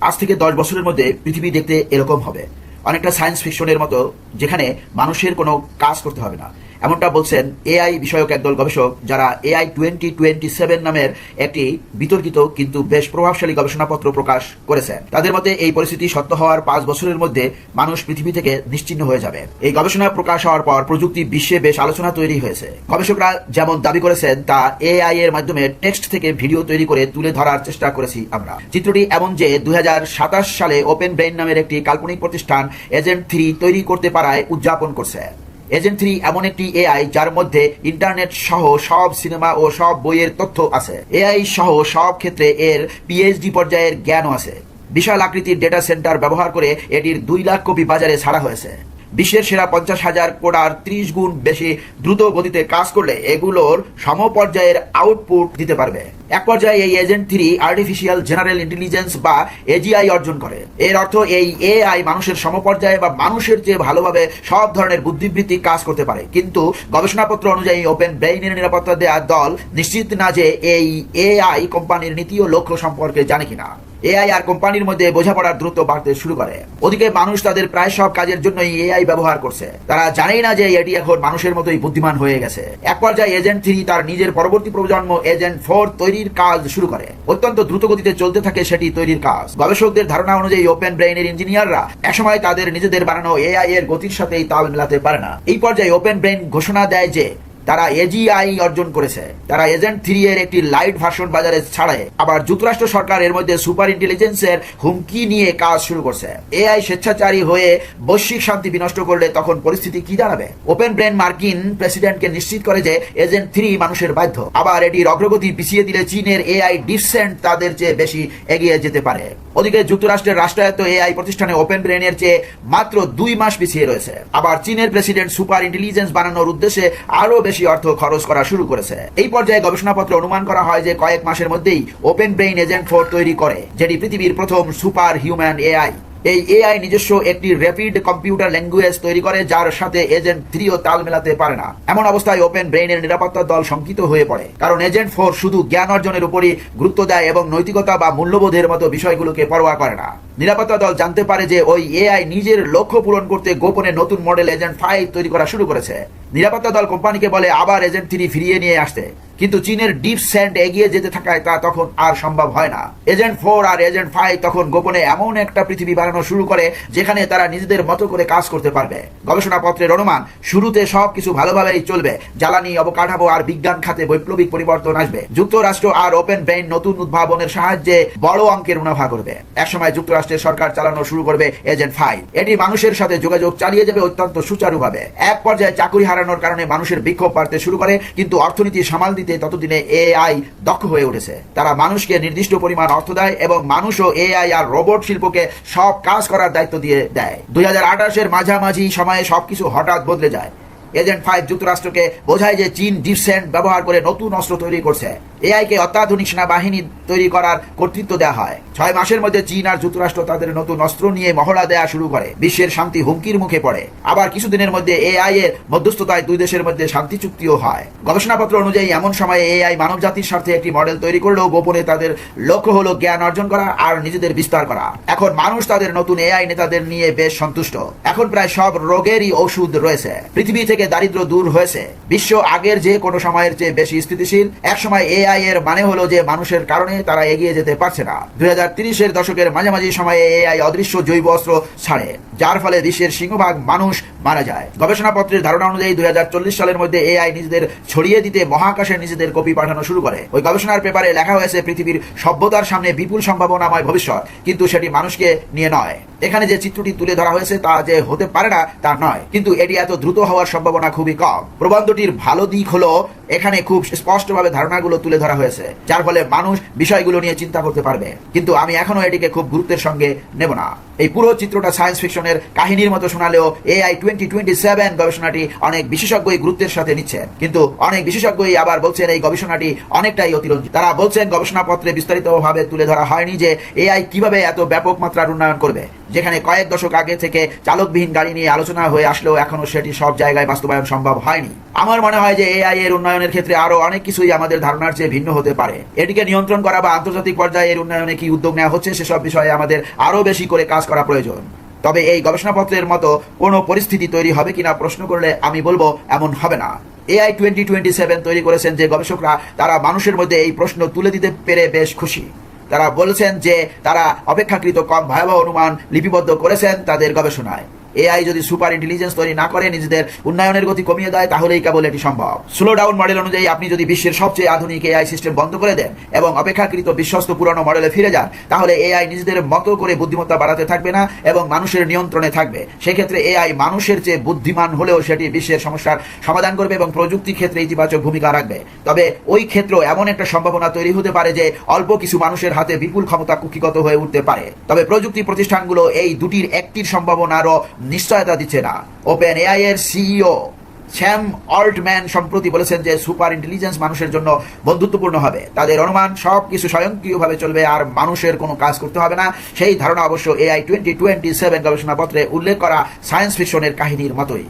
আজ থেকে দশ বছরের মধ্যে পৃথিবী দেখতে এরকম হবে। অনেকটা সায়েন্স ফিকশনের মতো, যেখানে মানুষের কোনো কাজ করতে হবে না। এমনটা বলছেন এআই বিষয়ক একদল গবেষক যারা এআই টোয়েন্টি টোয়েন্টি সেভেন নামের একটি বিতর্কিত কিন্তু বেশ প্রভাবশালী গবেষণাপত্র প্রকাশ করেছেন তাদের মতে এই পরিস্থিতি সত্য হওয়ার পাঁচ বছরের মধ্যে মানুষ পৃথিবী থেকে নিশ্চিহ্ন হয়ে যাবে। এই গবেষণা প্রকাশ হওয়ার পর প্রযুক্তি বিশ্বে বেশ আলোচনা তৈরি হয়েছে। গবেষকরা যেমন দাবি করেছেন, তা এআই এর মাধ্যমে টেক্সট থেকে ভিডিও তৈরি করে তুলে ধরার চেষ্টা করেছি আমরা। চিত্রটি এমন যে দুই হাজার সাতাশ সালে ওপেন ব্রেইন নামের একটি কাল্পনিক প্রতিষ্ঠান এজেন্ট থ্রি তৈরি করতে পারায় উদযাপন করছে। এজেন্ট থ্রি এমন একটি এআই যার মধ্যে ইন্টারনেট সহ সব সিনেমা ও সব বইয়ের তথ্য আছে। এআই সহ সব ক্ষেত্রে এর পিএইচডি পর্যায়ের জ্ঞানও আছে। বিশাল আকৃতির ডেটা সেন্টার ব্যবহার করে এটির দুই লাখ কপি বাজারে ছাড়া হয়েছে। বিশ্বের সেরা পঞ্চাশ হাজার কোডার ত্রিশ গুণ বেশি দ্রুত গতিতে কাজ করলে এগুলোর সমপর্যায়ের আউটপুট দিতে পারবে। এক পর্যায়ে এই agent three artificial general intelligence বা এজিআই অর্জন করে। এর অর্থ এই এআই মানুষের সমপর্যায়ে বা মানুষের চেয়ে ভালোভাবে সব ধরনের বুদ্ধিবৃত্তিক কাজ করতে পারে। কিন্তু গবেষণাপত্র অনুযায়ী ওপেন ব্রেইনের নিরাপত্তা দেওয়ার দল নিশ্চিত না যে এই এআই কোম্পানির নীতি ও লক্ষ্য সম্পর্কে জানে কিনা। এআই আর কোম্পানির মধ্যে বোঝাপড়ার দ্রুত বাড়তে শুরু করে। ওদিকে মানুষ তাদের প্রায় সব কাজের জন্যই এআই ব্যবহার করছে। তারা জানেই না যে এটি এখন মানুষের মতোই বুদ্ধিমান হয়ে গেছে। এক পর্যায়ে এজেন্ট থ্রি তার নিজের পরবর্তী প্রজন্ম এজেন্ট ফোর তৈরির কাজ শুরু করে। অত্যন্ত দ্রুত গতিতে চলতে থাকে সেটি তৈরির কাজ। গবেষকদের ধারণা অনুযায়ী ওপেন ব্রেইনের ইঞ্জিনিয়াররা একসময় তাদের নিজেদের বানানো এআই এর গতির সাথেই তাল মেলাতে পারে না। এই পর্যায়ে ওপেন ব্রেইন ঘোষণা দেয় যে তারা এজিআই অর্জন করেছে। তারা এজেন্ট থ্রি এর একটি লাইট ভার্সন বাজারে ছাড়ে আবার যুক্তরাষ্ট্র সরকার এর মধ্যে সুপার ইন্টেলিজেন্সের হুমকি নিয়ে কাজ শুরু করছে। এআই স্বেচ্ছাচারী হয়ে বৈশ্বিক শান্তি বিনষ্ট করলে তখন পরিস্থিতি কি দাঁড়াবে? ওপেন ব্রেন মার্কিন প্রেসিডেন্টকে নিশ্চিত করে যে এজেন্ট থ্রি মানুষের বাধ্য। আবার এটির অগ্রগতি পিছিয়ে দিলে চীনের এআই ডিসেন্ট তাদের চেয়ে বেশি এগিয়ে যেতে পারে। ওদিকে যুক্তরাষ্ট্রের রাষ্ট্রায়ত্ত এআই প্রতিষ্ঠানে ওপেন ব্রেনের চেয়ে মাত্র দুই মাস পিছিয়ে রয়েছে। আবার চীনের প্রেসিডেন্ট সুপার ইন্টেলিজেন্স বানানোর উদ্দেশ্যে আরও বেশি অর্থ খরচ করা শুরু করেছে। এই পর্যায়ে গবেষণাপত্র অনুমান করা হয় যে কয়েক মাসের মধ্যেই ওপেন ব্রেইন এজেন্ট ফোর তৈরি করে, যেটি পৃথিবীর প্রথম সুপার হিউম্যান এআই। এই এআই নিজস্ব একটি র্যাপিড কম্পিউটার ল্যাঙ্গুয়েজ তৈরি করে, যার সাথে এজেন্ট থ্রিও তাল মেলাতে পারে না। এমন অবস্থায় ওপেন ব্রেইনের নিরাপত্তা দল শঙ্কিত হয়ে পড়ে, কারণ এজেন্ট ফোর শুধু জ্ঞান অর্জনের উপরই গুরুত্ব দেয় এবং নৈতিকতা বা মূল্যবোধের মতো বিষয়গুলোকে পরোয়া করে না। নিরাপত্তা দল জানতে পারে যে ওই এআই নিজের লক্ষ্য পূরণ করতে গোপনে নতুন মডেল এজেন্ট ফাইভ তৈরি করা শুরু করেছে। নিরাপত্তা দল কোম্পানিকে বলে, আবার এজেন্ট থ্রি ফিরিয়ে নিয়ে আসতে। কিন্তু চীনের ডিপ স্যান্ড এগিয়ে যেতে থাকায় তা তখন আর সম্ভব হয় না। এজেন্ট ফোর আর এজেন্ট ফাইভ তখন গোপনে এমন একটা পৃথিবী বানানো শুরু করে, যেখানে তারা নিজেদের মতো করে কাজ করতে পারবে। গবেষণাপত্রের অনুমান, শুরুতে সবকিছু ভালোভাবেই চলবে। জ্বালানি অবকাঠামো আর বিজ্ঞান খাতে বৈপ্লবিক পরিবর্তন আসবে। যুক্তরাষ্ট্র আর ওপেন ব্রেইন নতুন উদ্ভাবনের সাহায্যে বড় অঙ্কের মুনাফা করবে। একসময় যুক্তরাষ্ট্রের সরকার চালানো শুরু করবে এজেন্ট ফাইভ এটি মানুষের সাথে যোগাযোগ চালিয়ে যাবে অত্যন্ত সুচারুভাবে। এক পর্যায়ে চাকুরি হারানোর কারণে মানুষের বিক্ষোভ বাড়তে শুরু করে, কিন্তু অর্থনীতি সামাল দিতে ততদিনে এআই দক্ষ হয়ে উঠেছে। তারা মানুষকে নির্দিষ্ট পরিমাণ অর্থ দেয় এবং মানুষও এআই আর রোবট শিল্পকে সব কাজ করার দায়িত্ব দিয়ে দেয়। দুই হাজার আঠাশের মাঝামাঝি সময়ে সবকিছু হঠাৎ বদলে যায়। এজেন্ট ফাইভ যুক্তরাষ্ট্রকে বোঝায় যে চীন ডিপসেন্ট ব্যবহার করে নতুন অস্ত্র তৈরি করছে। এআইকে অত্যাধুনিক সেনাবাহিনী তৈরি করার কর্তৃত্ব দেওয়া হয়। ছয় মাসের মধ্যে চীন আর যুক্তরাষ্ট্র তাদের নতুন অস্ত্র নিয়ে মহড়া দেওয়া শুরু করে। বিশ্বের শান্তি হুমকির মুখে পড়ে। আবার কিছুদিনের মধ্যে এআই এর মধ্যস্থতায় দুই দেশের মধ্যে শান্তি চুক্তিও হয়। গবেষণাপত্র অনুযায়ী, এমন সময়ে এআই মানব জাতির স্বার্থে একটি মডেল তৈরি করলেও গোপনে তাদের লক্ষ্য হলো জ্ঞান অর্জন করা আর নিজেদের বিস্তার করা। এখন মানুষ তাদের নতুন এআই নেতাদের নিয়ে বেশ সন্তুষ্ট। এখন প্রায় সব রোগেরই ওষুধ রয়েছে। পৃথিবী থেকে দারিদ্র দূর হয়েছে। বিশ্ব আগের যে কোনো সময়ের চেয়ে বেশি স্থিতিশীল। এক সময় এআই এর মানে হলো যে মানুষের কারণে তারা এগিয়ে যেতে পারছে না। দুই হাজার তিরিশের দশকের মাঝামাঝি সময়ে এআই অদৃশ্য জৈব অস্ত্র ছাড়ে, যার ফলে বিশ্বের সিংহভাগ মানুষ মারা যায়। গবেষণাপত্রের ধারণা অনুযায়ী দুই সালের মধ্যে এআই নিজেদের ছড়িয়ে দিতে মহাকাশে নিজেদের কপি পাঠানো শুরু করে। ওই গবেষণার পেপারে লেখা হয়েছে, পৃথিবীর সভ্যতার সামনে বিপুল সম্ভাবনাময় ভবিষ্যৎ, কিন্তু সেটি মানুষকে নিয়ে নয়। এখানে যে চিত্রটি তুলে ধরা হয়েছে তা যে হতে পারে না, তা নয়। কিন্তু এটি এত দ্রুত হওয়ার সম্ভাবনা খুবই কম। প্রবন্ধটির ভালো দিক হলো এখানে খুব স্পষ্টভাবে ধারণাগুলো তুলে ধরা হয়েছে, যার ফলে মানুষ বিষয়গুলো নিয়ে চিন্তা করতে পারবে। কিন্তু আমি এখনও এটিকে খুব গুরুত্বের সঙ্গে নেব না। এই পুরো চিত্রটা সায়েন্স ফিকশনের কাহিনীর মতো শোনালেও এআই টোয়েন্টি টোয়েন্টি সেভেন গবেষণাটি অনেক বিশেষজ্ঞই গুরুত্বের সাথে নিচ্ছেন। কিন্তু অনেক বিশেষজ্ঞই আবার বলছেন এই গবেষণাটি অনেকটাই অতিরঞ্জিত। তারা বলছেন গবেষণাপত্রে বিস্তারিতভাবে তুলে ধরা হয়নি যে এআই কীভাবে এত ব্যাপক মাত্রার উন্নয়ন করবে। যেখানে কয়েক দশক আগে থেকে চালকবিহীন গাড়ি নিয়ে আলোচনা হয়ে আসলেও এখনও সেটি সব জায়গায় বাস্তবায়ন সম্ভব হয়নি। আমার মনে হয় যে এআই এর উন্নয়নের ক্ষেত্রে আরও অনেক কিছুই আমাদের ধারণার চেয়ে ভিন্ন হতে পারে। এটিকে নিয়ন্ত্রণ করা বা আন্তর্জাতিক পর্যায়ে এর উন্নয়নে কি উদ্যোগ নেওয়া হচ্ছে সেসব বিষয়ে আমাদের আরও বেশি করে কাজ করা প্রয়োজন। তবে এই গবেষণাপত্রের মতো কোনো পরিস্থিতি তৈরি হবে কিনা প্রশ্ন করলে আমি বলব এমন হবে না। এআই টোয়েন্টি টোয়েন্টি সেভেন তৈরি করেছেন যে গবেষকরা, তারা মানুষের মধ্যে এই প্রশ্ন তুলে দিতে পেরে বেশ খুশি। তারা বলেছেন যে তারা অপেক্ষাকৃত কম ভয়াবহ অনুমান লিপিবদ্ধ করেছেন তাদের গবেষণায়। এআই যদি সুপার ইন্টেলিজেন্স তৈরি না করে, নিজেদের উন্নয়নের গতি কমিয়ে দেয়, তাহলেই কেবল এটি সম্ভব। স্লো ডাউন মডেল অনুযায়ী আপনি যদি বিশ্বের সবচেয়ে আধুনিক এআই সিস্টেম বন্ধ করে দেন এবং অপেক্ষাকৃত বিশ্বস্ত পুরনো মডেলে ফিরে যান, তাহলে এআই নিজেদের মতো করে বুদ্ধিমত্তা বাড়াতে থাকবে না এবং মানুষের নিয়ন্ত্রণে থাকবে। সেক্ষেত্রে এআই মানুষের চেয়ে বুদ্ধিমান হলেও সেটি বিশ্বের সমস্যার সমাধান করবে এবং প্রযুক্তি ক্ষেত্রে ইতিবাচক ভূমিকা রাখবে। তবে ওই ক্ষেত্র এমন একটা সম্ভাবনা তৈরি হতে পারে যে অল্প কিছু মানুষের হাতে বিপুল ক্ষমতা কুক্ষিগত হয়ে উঠতে পারে। তবে প্রযুক্তি প্রতিষ্ঠানগুলো এই দুটির একটির সম্ভাবনারও নিশ্চয়তা দিচ্ছে না। ওপেন এআই এর সিইও শ্যাম অল্টম্যান সম্প্রতি বলেছেন যে সুপার ইন্টেলিজেন্স মানুষের জন্য বন্ধুত্বপূর্ণ হবে। তাদের অনুমান সব কিছু স্বয়ংক্রিয়ভাবে চলবে আর মানুষের কোনো কাজ করতে হবে না। সেই ধারণা অবশ্য এআই টোয়েন্টি টোয়েন্টি সেভেন গবেষণাপত্রে উল্লেখ করা সায়েন্স ফিকশনের কাহিনীর মতোই।